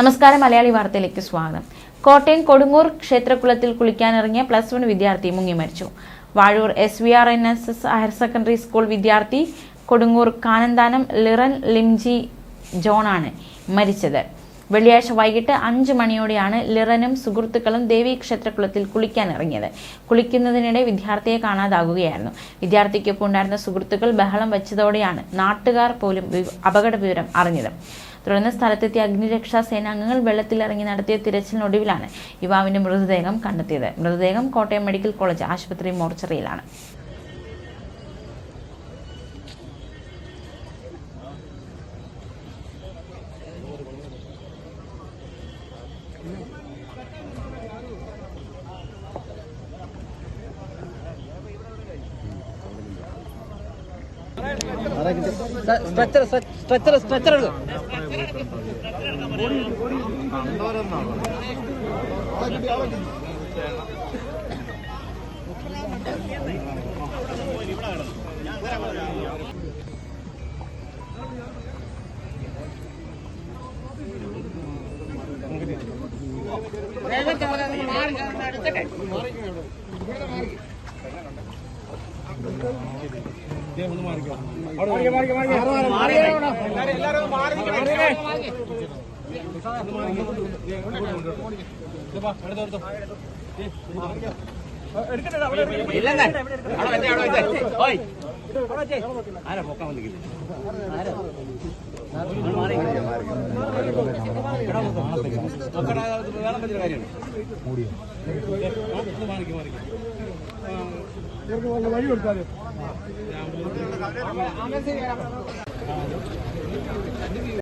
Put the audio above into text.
നമസ്കാരം മലയാളി വാർത്തയിലേക്ക് സ്വാഗതം. കോട്ടയം കൊടുങ്ങൂർ ക്ഷേത്രകുളത്തിൽ കുളിക്കാനിറങ്ങിയ പ്ലസ് വൺ വിദ്യാർത്ഥി മുങ്ങി മരിച്ചു. Vazhoor S V R N S S higher secondary school വിദ്യാർത്ഥി കൊടുങ്ങൂർ കാനന്താനം ലിറൻ ലിംജി ജോണാണ് മരിച്ചത്. വെള്ളിയാഴ്ച വൈകിട്ട് അഞ്ച് മണിയോടെയാണ് ലിറനും സുഹൃത്തുക്കളും ദേവി ക്ഷേത്രകുളത്തിൽ കുളിക്കാനിറങ്ങിയത്. കുളിക്കുന്നതിനിടെ വിദ്യാർത്ഥിയെ കാണാതാകുകയായിരുന്നു. വിദ്യാർത്ഥിക്കൊപ്പം ഉണ്ടായിരുന്ന സുഹൃത്തുക്കൾ ബഹളം വെച്ചതോടെയാണ് നാട്ടുകാർ പോലും അപകട വിവരം അറിഞ്ഞത്. തുടർന്ന് സ്ഥലത്തെത്തിയ അഗ്നിരക്ഷാ സേനാംഗങ്ങൾ വെള്ളത്തിലിറങ്ങി നടത്തിയ തിരച്ചിലിനൊടുവിലാണ് യുവാവിന്റെ മൃതദേഹം കണ്ടെത്തിയത്. മൃതദേഹം കോട്ടയം മെഡിക്കൽ കോളേജ് ആശുപത്രി മോർച്ചറിയിലാണ്. സ്ട്രെച്ചർ സ്ട്രെച്ചർ സ്ട്രെച്ചർ എടുക്കും. ഇല്ലെന്നേ അവിടെ വെച്ചേ അവിടെ വെച്ചേ ഓയ് ആരാ പൊക്കാൻ വന്നിരിക്കുന്നത് ആരാ നിങ്ങൾ മാറി. എടാ, നോക്കടാ, അത് വേണം വല്ല വഴി കൊടുത്താൽ മാറിക്കും